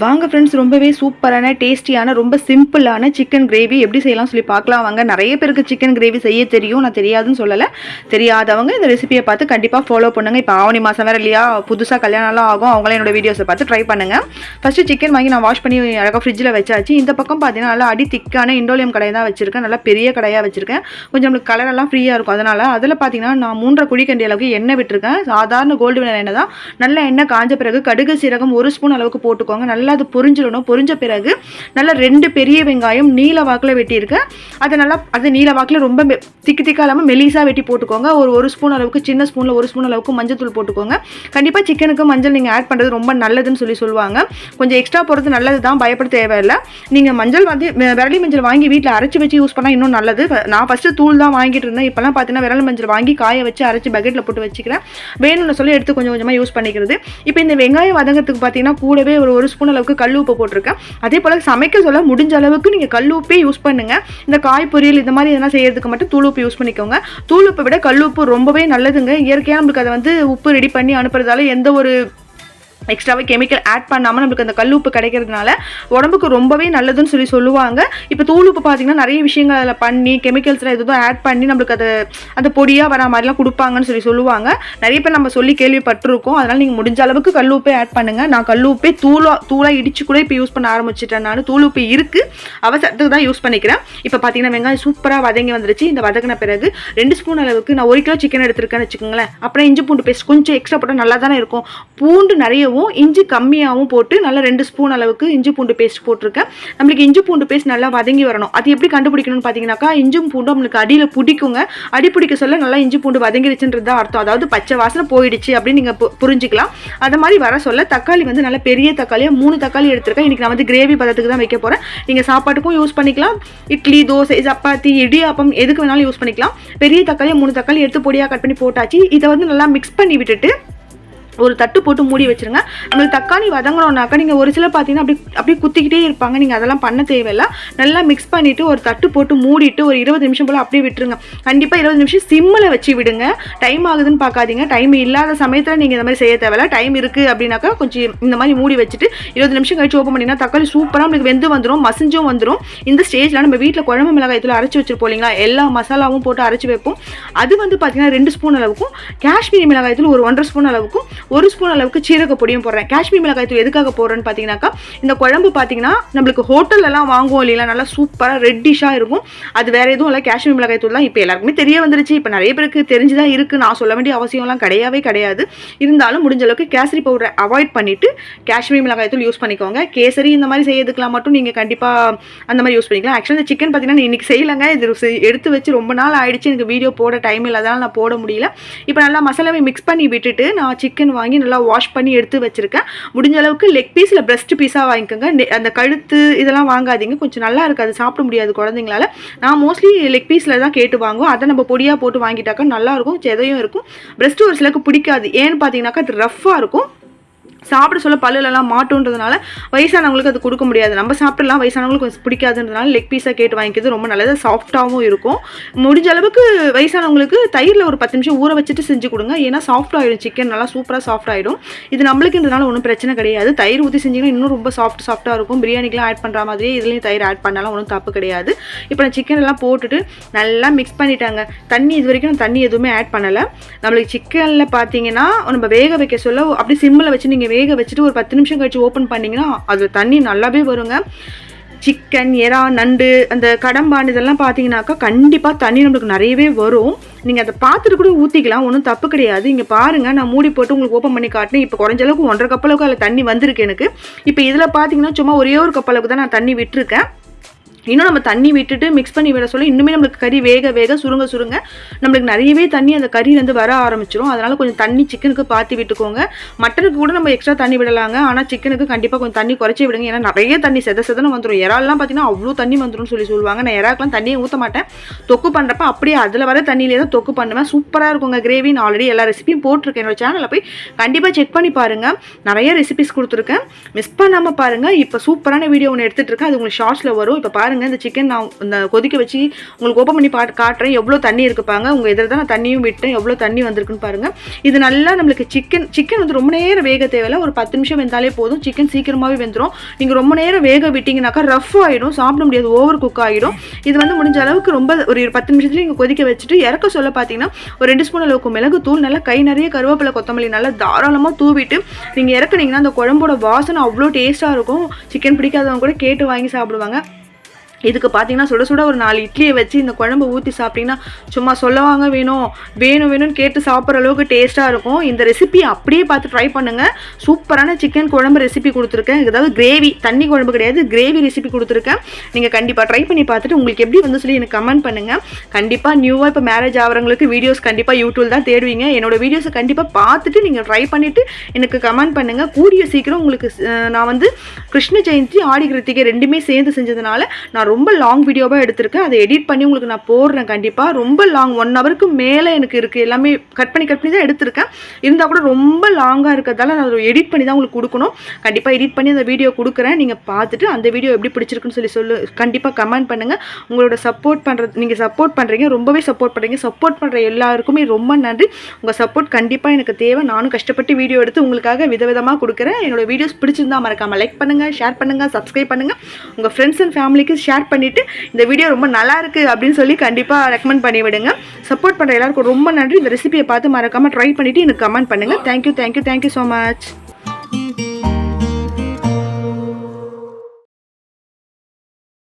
வாங்க ஃப்ரெண்ட்ஸ் ரொம்பவே சூப்பரான டேஸ்டியான ரொம்ப சிம்பிளான சிக்கன் கிரேவி எப்படி செய்யலாம் சொல்லி பார்க்கலாம் வாங்க. நிறைய பேருக்கு சிக்கன் கிரேவி செய்ய தெரியும். நான் தெரியாதுன்னு சொல்லலை. தெரியாதவங்க இந்த ரெசிபியை பார்த்து கண்டிப்பாக ஃபாலோ பண்ணுங்க. இப்போ ஆவணி மாதம் வேறு இல்லையா? புதுசாக கல்யாணம்லாம் ஆகும். அவங்களே என்னோட வீடியோஸை பார்த்து ட்ரை பண்ணுங்க. ஃபஸ்ட்டு சிக்கன் வாங்கி நான் வாஷ் பண்ணி அழகாக ஃப்ரிட்ஜில் வச்சாச்சு. இந்த பக்கம் பார்த்தீங்கன்னா நல்லா அடி திக்கான இண்டோலியம் கடையை தான் வச்சிருக்கேன். நல்லா பெரிய கடையாக வச்சிருக்கேன். கொஞ்சம் நம்மளுக்கு கலரெல்லாம் ஃப்ரீயாக இருக்கும். அதனால் அதில் பார்த்தீங்கன்னா நான் மூன்றரை குழிக்கண்டி அளவுக்கு எண்ணெய் விட்டுருக்கேன். சாதாரண கோல்டு வினர் எண்ணெய் தான். நல்ல எண்ணெய் காஞ்ச பிறகு கடுகு சீரகம் ஒரு ஸ்பூன் அளவுக்கு போட்டுக்கோங்க. நல்லா நல்லா அது பொரிஞ்சிடணும். பொரிஞ்ச பிறகு நல்லா ரெண்டு பெரிய வெங்காயம் நீல வாக்கில் வெட்டியிருக்கேன் அதை நல்லா அது நீல வாக்கில் ரொம்ப மெ- திக்கு திக்கா இல்லாமல் மெலிசாக வெட்டி போட்டுக்கோங்க. ஒரு ஒரு ஸ்பூன் அளவுக்கு சின்ன ஸ்பூனில் ஒரு ஸ்பூன் அளவுக்கு மஞ்சள் தூள் போட்டுக்கோங்க. கண்டிப்பாக சிக்கனுக்கு மஞ்சள் நீங்கள் ஆட் பண்ணுறது ரொம்ப நல்லதுன்னு சொல்லி சொல்லுவாங்க. கொஞ்சம் எக்ஸ்ட்ரா போடுறது நல்லது தான் பயப்பட தேவையில்லை. நீங்கள் மஞ்சள் வந்து விரலி மஞ்சள் வாங்கி வீட்டில் அரைச்சி வச்சு யூஸ் பண்ணால் இன்னும் நல்லது. நான் ஃபஸ்ட்டு தூள் தான் வாங்கிட்டு இருந்தேன். இப்போலாம் பார்த்தீங்கன்னா விரல் மஞ்சள் வாங்கி காய வச்சு அரைச்சி பக்கெட்டில் போட்டு வச்சுக்கிறேன். வேணும்னு சொல்லி எடுத்து கொஞ்சம் கொஞ்சமாக யூஸ் பண்ணிக்கிறது. இப்போ இந்த வெங்காயம் வதங்கிறதுக்கு பார்த்தீங்கன்னா கூடவே ஒரு ஒரு ஸ்பூன் அளவுக்கு கல் உப்பு போட்டிருக்கேன். அதே போல் சமைக்க சொல்ல முடிஞ்ச அளவுக்கு நீங்கள் கல் உப்பே யூஸ் பண்ணுங்க. இந்த காய் பொரியல் இந்த மாதிரி எதனா செய்யறதுக்கு மட்டும் தூள் உப்பு யூஸ் பண்ணிக்கோங்க. தூள் உப்பை விட கல் உப்பு ரொம்பவே நல்லதுங்க. இயற்கையாக நம்மளுக்கு அதை வந்து உப்பு ரெடி பண்ணி அனுப்புறதால எந்த ஒரு எக்ஸ்ட்ராவே கெமிக்கல் ஆட் பண்ணாமல் நம்மளுக்கு அந்த கல் உப்பு கிடைக்கிறதுனால உடம்புக்கு ரொம்பவே நல்லதுன்னு சொல்லி சொல்லுவாங்க. இப்போ தூள் உப்பு பார்த்தீங்கன்னா நிறைய விஷயங்கள் அதில் பண்ணி கெமிக்கல்ஸ்லாம் எதுவும் ஆட் பண்ணி நம்மளுக்கு அது அந்த பொடியாக வர மாதிரிலாம் கொடுப்பாங்கன்னு சொல்லி சொல்லுவாங்க. நிறைய பேர் நம்ம சொல்லி கேள்விப்பட்டிருக்கோம். அதனால் நீங்கள் முடிஞ்ச அளவுக்கு கல் உப்பே ஆட் பண்ணுங்கள் நான் கல் உப்பே தூளாக தூளாக இடிச்சு கூட இப்போ யூஸ் பண்ண ஆரம்பிச்சிட்டேன் நான். தூள் உப்பு இருக்குது அவசரத்துக்கு தான் யூஸ் பண்ணிக்கிறேன். இப்போ பார்த்தீங்கன்னா வெங்காயம் சூப்பராக வதங்கி வந்துருச்சு. இந்த வதங்கின பிறகு ரெண்டு ஸ்பூன் அளவுக்கு நான் ஒரு கிலோ சிக்கன் எடுத்திருக்கேன்னு வச்சுக்கோங்களேன். அப்புறம் இஞ்சி பூண்டு பேஸ்ட் கொஞ்சம் எக்ஸ்ட்ரா போட்டால் நல்லா தானே இருக்கும். பூண்டு நிறைய நிறையவும் இஞ்சி கம்மியாகவும் போட்டு நல்லா ரெண்டு ஸ்பூன் அளவுக்கு இஞ்சி பூண்டு பேஸ்ட் போட்டிருக்கேன். நம்மளுக்கு இஞ்சி பூண்டு பேஸ்ட் நல்லா வதங்கி வரணும். அது எப்படி கண்டுபிடிக்கணும்னு பார்த்தீங்கன்னாக்கா இஞ்சும் பூண்டும் நம்மளுக்கு அடியில் பிடிக்குங்க. அடி பிடிக்க சொல்ல நல்லா இஞ்சி பூண்டு வதங்கிடுச்சுன்றது தான் அர்த்தம். அதாவது பச்சை வாசனை போயிடுச்சு அப்படின்னு நீங்கள் பு- புரிஞ்சுக்கலாம். அது மாதிரி வர சொல்ல தக்காளி வந்து நல்ல பெரிய தக்காளியாக மூணு தக்காளி எடுத்திருக்கேன். இன்றைக்கி நான் வந்து கிரேவி பதத்துக்கு தான் வைக்க போகிறேன் நீங்கள் சாப்பாட்டுக்கும் யூஸ் பண்ணிக்கலாம். இட்லி தோசை சப்பாத்தி இடியாப்பம் எதுக்கு வேணாலும் யூஸ் பண்ணிக்கலாம். பெரிய தக்காளியை மூணு தக்காளி எடுத்து பொடியாக கட் பண்ணி போட்டாச்சு. இதை வந்து நல்லா மிக்ஸ் பண்ணி விட்டுட்டு ஒரு தட்டு போட்டு மூடி வச்சிருங்க. நம்மளுக்கு தக்காளி வதங்கணும்னாக்கா நீங்கள் ஒரு சில பார்த்தீங்கன்னா அப்படி அப்படியே குத்திக்கிட்டே இருப்பாங்க. நீங்கள் அதெல்லாம் பண்ண தேவையில்ல. நல்லா மிக்ஸ் பண்ணிவிட்டு ஒரு தட்டு போட்டு மூடிட்டு ஒரு இருபது நிமிஷம் போல் அப்படியே விட்டுருங்க. கண்டிப்பாக இருபது நிமிஷம் சிம்மில் வச்சு விடுங்க. டைம் ஆகுதுன்னு பார்க்காதீங்க டைம் இல்லாத சமயத்தில் நீங்கள் இந்த மாதிரி செய்ய தேவையில்ல. டைம் இருக்குது அப்படின்னாக்கா கொஞ்சம் இந்த மாதிரி மூடி வச்சுட்டு இருபது நிமிஷம் கழிச்சு ஓப்பன் பண்ணிங்கன்னா தக்காளி சூப்பராக நம்மளுக்கு வெந்து வந்துடும் மசிஞ்சும் வந்துடும் இந்த ஸ்டேஜில் நம்ம வீட்டில் குழம்பு மிளகாய் இதில் அரைச்சி வச்சிருப்போம் இல்லைங்களா? எல்லா மசாலாவும் போட்டு அரைச்சி வைப்போம். அது வந்து பார்த்தீங்கன்னா ரெண்டு ஸ்பூன் அளவுக்கும் காஷ்மீரி மிளகாய் தூள் ஒரு ஒன்றரை ஸ்பூன் அளவுக்கும் ஒரு ஸ்பூன் அளவுக்கு சீரக பொடியும் போடுறேன். காஷ்மீர் மிளகாய் தூள் எதுக்காக போடுறேன்னு பார்த்தீங்கன்னாக்கா இந்த குழம்பு பார்த்தீங்கன்னா நம்மளுக்கு ஹோட்டல்லலாம் வாங்குவோம் இல்லைங்களா நல்லா சூப்பராக ரெட்டிஷாக இருக்கும். அது வேற எதுவும் இல்லை காஷ்மீர் மிளகாய் தூள் தான் இப்போ எல்லாருக்குமே தெரிய வந்துருச்சு. இப்போ நிறைய பேருக்கு தெரிஞ்சுதான் இருக்குது நான் சொல்ல வேண்டிய அவசியம்லாம் கிடையவே கிடையாது. இருந்தாலும் முடிஞ்ச அளவுக்கு கேசரி பவுடரை அவாய்ட் பண்ணிவிட்டு காஷ்மீர் மிளகாய் தூள் யூஸ் பண்ணிக்கோங்க. கேசரி இந்த மாதிரி செய்யறதுக்குலாம் மட்டும் நீங்கள் கண்டிப்பாக அந்த மாதிரி யூஸ் பண்ணிக்கலாம். ஆக்சுவலாக இந்த சிக்கன் பார்த்தீங்கன்னா இன்னைக்கு செய்யலைங்க. இது செய்- எடுத்து வச்சு ரொம்ப நாள் ஆயிடுச்சு. எனக்கு வீடியோ போட டைம் இல்லாதனால நான் போட முடியல. இப்போ நல்லா மசாலாவை மிக்ஸ் பண்ணி விட்டுட்டு நான் சிக்கன் வாங்கி நல்லா வாஷ் பண்ணி எடுத்து வச்சுருக்கேன். முடிஞ்ச அளவுக்கு லெக் பீஸ் இல்லை பிரஸ்ட் பீஸாக வாங்கிக்கோங்க. அந்த கழுத்து இதெல்லாம் வாங்காதீங்க. கொஞ்சம் நல்லா இருக்காது சாப்பிட முடியாது குழந்தைங்களால. நான் மோஸ்ட்லி லெக் பீஸில் தான் கேட்டு வாங்குவோம். அதை நம்ம பொடியாக போட்டு வாங்கிட்டாக்கா நல்லாயிருக்கும் செதையும் இருக்கும். பிரஸ்ட் ஒரு சிலருக்கு பிடிக்காது. ஏன்னு பார்த்தீங்கன்னாக்கா அது ரஃப்பாக இருக்கும். சாப்பிட சொல்ல பல்லுலலாம் மாட்டுன்றதுனால வயசானவங்களுக்கு அது கொடுக்க முடியாது. நம்ம சாப்பிடலாம் வயசானவங்களுக்கு கொஞ்சம் பிடிக்காதுன்றதுனால லெக் பீஸாக கேட்டு வாங்கிக்கிறது ரொம்ப நல்லது. சாஃப்டாகவும் இருக்கும். முடிஞ்ச அளவுக்கு வயசானவங்களுக்கு தயிரில் ஒரு பத்து நிமிஷம் ஊற வச்சுட்டு செஞ்சு கொடுங்க. ஏன்னா சாஃப்ட் ஆகிடும் சிக்கன் நல்லா சூப்பராக சாஃப்ட் ஆகிடும் இது நம்மளுக்குன்றதுனால ஒன்றும் பிரச்சனை கிடையாது. தயிர் ஊற்றி செஞ்சிங்கன்னா இன்னும் ரொம்ப சாஃப்ட் சாஃப்ட்டாக இருக்கும். பிரியாணிக்கெலாம் ஆட் பண்ணுற மாதிரியே இதுலேயும் தயிர் ஆட் பண்ணாலும் ஒன்றும் தப்பு கிடையாது. இப்போ நான் சிக்கன் எல்லாம் போட்டுட்டு நல்லா மிக்ஸ் பண்ணிட்டாங்க. தண்ணி இது வரைக்கும் நான் தண்ணி எதுவுமே ஆட் பண்ணலை. நம்மளுக்கு சிக்கனில் பார்த்தீங்கன்னா நம்ம வேக வைக்க சொல்ல அப்படி சிம்மில் வச்சு நீங்கள் வேக வச்சுட்டு ஒரு பத்து நிமிஷம் கழிச்சு ஓப்பன் பண்ணிங்கன்னா அதில் தண்ணி நல்லாவே வருங்க. சிக்கன் எறா நண்டு அந்த கடம்பான் இதெல்லாம் பார்த்தீங்கன்னாக்கா கண்டிப்பாக தண்ணி நம்மளுக்கு நிறையவே வரும். நீங்கள் அதை பார்த்துட்டு கூட ஊற்றிக்கலாம் ஒன்றும் தப்பு கிடையாது. இங்கே பாருங்கள் நான் மூடி போட்டு உங்களுக்கு ஓப்பன் பண்ணி காட்டினேன் இப்போ குறைஞ்ச அளவுக்கு ஒன்றரை கப்பளவுக்கு அதில் தண்ணி வந்திருக்கு எனக்கு. இப்போ இதில் பார்த்தீங்கன்னா சும்மா ஒரே ஒரு கப்பளவுக்கு தான் நான் தண்ணி விட்டுருக்கேன். இன்னும் நம்ம தண்ணி விட்டுட்டு மிக்ஸ் பண்ணி விட சொல்ல இன்னுமே நம்மளுக்கு கறி வேக வேக சுருங்க சுருங்க நம்மளுக்கு நிறையவே தண்ணி அந்த கறியிலேருந்து வர ஆரம்பிச்சிடும் அதனால் கொஞ்சம் தண்ணி சிக்கனுக்கு பார்த்து விட்டுக்கோங்க. மட்டனுக்கு கூட நம்ம எக்ஸ்ட்ரா தண்ணி விடலாங்க. ஆனால் சிக்கனுக்கு கண்டிப்பாக கொஞ்சம் தண்ணி குறைச்சி விடுங்க. ஏன்னா நிறைய தண்ணி செத செதன்னு வந்துடும் இறால்லாம் பார்த்தீங்கன்னா அவ்வளோ தண்ணி வந்துடும்னு சொல்லி சொல்லுவாங்க. நான் இறாக்கெலாம் தண்ணியை ஊற்ற மாட்டேன். தொக்கு பண்ணுறப்ப அப்படியே அதில் வர தண்ணியிலே தான் தொக்கு பண்ணுவேன். சூப்பராக இருக்குங்க. கிரேவி நான் ஆல்ரெடி எல்லா ரெசிபியும் போட்டிருக்கேன். என்னோட சேனலில் போய் கண்டிப்பாக செக் பண்ணி பாருங்கள் நிறைய ரெசிபிஸ் கொடுத்துருக்கேன். மிஸ் பண்ணாமல் பாருங்கள் இப்போ சூப்பரான வீடியோ ஒன்று எடுத்துகிட்டு இருக்கேன். அது உங்களுக்கு ஷார்ட்ஸில் வரும். இப்போ பாரு பாருங்கள் இந்த சிக்கன் நான் இந்த கொதிக்க வச்சு உங்களுக்கு ஓப்பன் பண்ணி பாட்டு காட்டுறேன். எவ்வளோ தண்ணி இருக்குப்பாங்க உங்கள் எதில் தான் நான் தண்ணியும் விட்டேன். எவ்வளோ தண்ணி வந்திருக்குன்னு பாருங்கள் இது நல்லா நம்மளுக்கு சிக்கன் சிக்கன் வந்து ரொம்ப நேரம் வேக தேவையில்ல. ஒரு பத்து நிமிஷம் வெந்தாலே போதும். சிக்கன் சீக்கிரமாகவே வெந்துடும் நீங்கள் ரொம்ப நேரம் வேக விட்டிங்கனாக்கா ரஃப் ஆகிடும் சாப்பிட முடியாது. ஓவர் குக் ஆகிடும் இது வந்து முடிஞ்ச அளவுக்கு ரொம்ப ஒரு பத்து நிமிஷத்துல நீங்கள் கொதிக்க வச்சுட்டு இறக்க சொல்ல பார்த்தீங்கன்னா ஒரு ரெண்டு ஸ்பூன் அளவுக்கு மிளகு தூள் நல்லா கை நிறைய கருவேப்பிலை கொத்தமல்லி நல்லா தாராளமாக தூவிட்டு நீங்கள் இறக்குனீங்கன்னா அந்த குழம்போட வாசனை அவ்வளோ டேஸ்ட்டாக இருக்கும். சிக்கன் பிடிக்காதவங்க கூட கேட்டு வாங்கி சாப்பிடுவாங்க. இதுக்கு பார்த்தீங்கன்னா சுட சுட ஒரு நாலு இட்லியை வச்சு இந்த குழம்பு ஊற்றி சாப்பிட்டீங்கன்னா சும்மா சொல்லவாங்க வேணும். வேணும் வேணும்னு கேட்டு சாப்பிட்ற அளவுக்கு டேஸ்ட்டாக இருக்கும். இந்த ரெசிபி அப்படியே பார்த்து ட்ரை பண்ணுங்கள் சூப்பரான சிக்கன் குழம்பு ரெசிபி கொடுத்துருக்கேன். அதாவது கிரேவி தண்ணி குழம்பு கிடையாது. கிரேவி ரெசிபி கொடுத்துருக்கேன். நீங்கள் கண்டிப்பாக ட்ரை பண்ணி பார்த்துட்டு உங்களுக்கு எப்படி வந்து சொல்லி எனக்கு கமெண்ட் பண்ணுங்கள் கண்டிப்பாக நியூவாக இப்போ மேரேஜ் ஆகிறவங்களுக்கு வீடியோஸ் கண்டிப்பாக யூடியூப் தான் தேடுவீங்க. என்னோட வீடியோஸை கண்டிப்பாக பார்த்துட்டு நீங்கள் ட்ரை பண்ணிவிட்டு எனக்கு கமெண்ட் பண்ணுங்கள் கூடிய சீக்கிரம் உங்களுக்கு நான் வந்து கிருஷ்ண ஜெயந்தி ஆடி கிருத்திகை ரெண்டுமே சேர்ந்து செஞ்சதுனால நான் ரொம்ப லாங் வீடியோவாக எடுத்திருக்கேன். அதை எடிட் பண்ணி உங்களுக்கு நான் போடுறேன் கண்டிப்பாக ரொம்ப லாங் ஒன் ஹவருக்கு மேலே எனக்கு இருக்குது எல்லாமே கட் பண்ணி கட் பண்ணி தான் எடுத்திருக்கேன். இருந்தால் கூட ரொம்ப லாங்காக இருக்கிறதால நான் அதை எடிட் பண்ணி தான் உங்களுக்கு கொடுக்கணும். கண்டிப்பாக எடிட் பண்ணி அந்த வீடியோ கொடுக்குறேன். நீங்கள் பார்த்துட்டு அந்த வீடியோ எப்படி பிடிச்சிருக்குன்னு சொல்லி சொல்லு கண்டிப்பாக கமெண்ட் பண்ணுங்கள் உங்களோட சப்போர்ட் பண்ணுறது நீங்கள் சப்போர்ட் பண்ணுறீங்க ரொம்பவே சப்போர்ட் பண்ணுறீங்க சப்போர்ட் பண்ணுற எல்லாருக்குமே ரொம்ப நன்றி. உங்கள் சப்போர்ட் கண்டிப்பாக எனக்கு தேவை. நானும் கஷ்டப்பட்டு வீடியோ எடுத்து உங்களுக்காக விதவிதமாக கொடுக்குறேன். என்னோட வீடியோஸ் பிடிச்சிருந்தா மறக்காமல் லைக் பண்ணுங்கள் ஷேர் பண்ணுங்கள் சப்ஸ்கிரைப் பண்ணுங்கள் உங்கள் ஃப்ரெண்ட்ஸ் அண்ட் ஃபேமிலிக்கு ஷேர் ஷேர் பண்ணிவிட்டு இந்த வீடியோ ரொம்ப நல்லா இருக்குது அப்படின்னு சொல்லி கண்டிப்பாக ரெக்கமெண்ட் பண்ணி விடுங்க. சப்போர்ட் பண்ணுற எல்லாருக்கும் ரொம்ப நன்றி. இந்த ரெசிபியை பார்த்து மறக்காமல் ட்ரை பண்ணிவிட்டு எனக்கு கமெண்ட் பண்ணுங்கள் thank you thank you thank you so much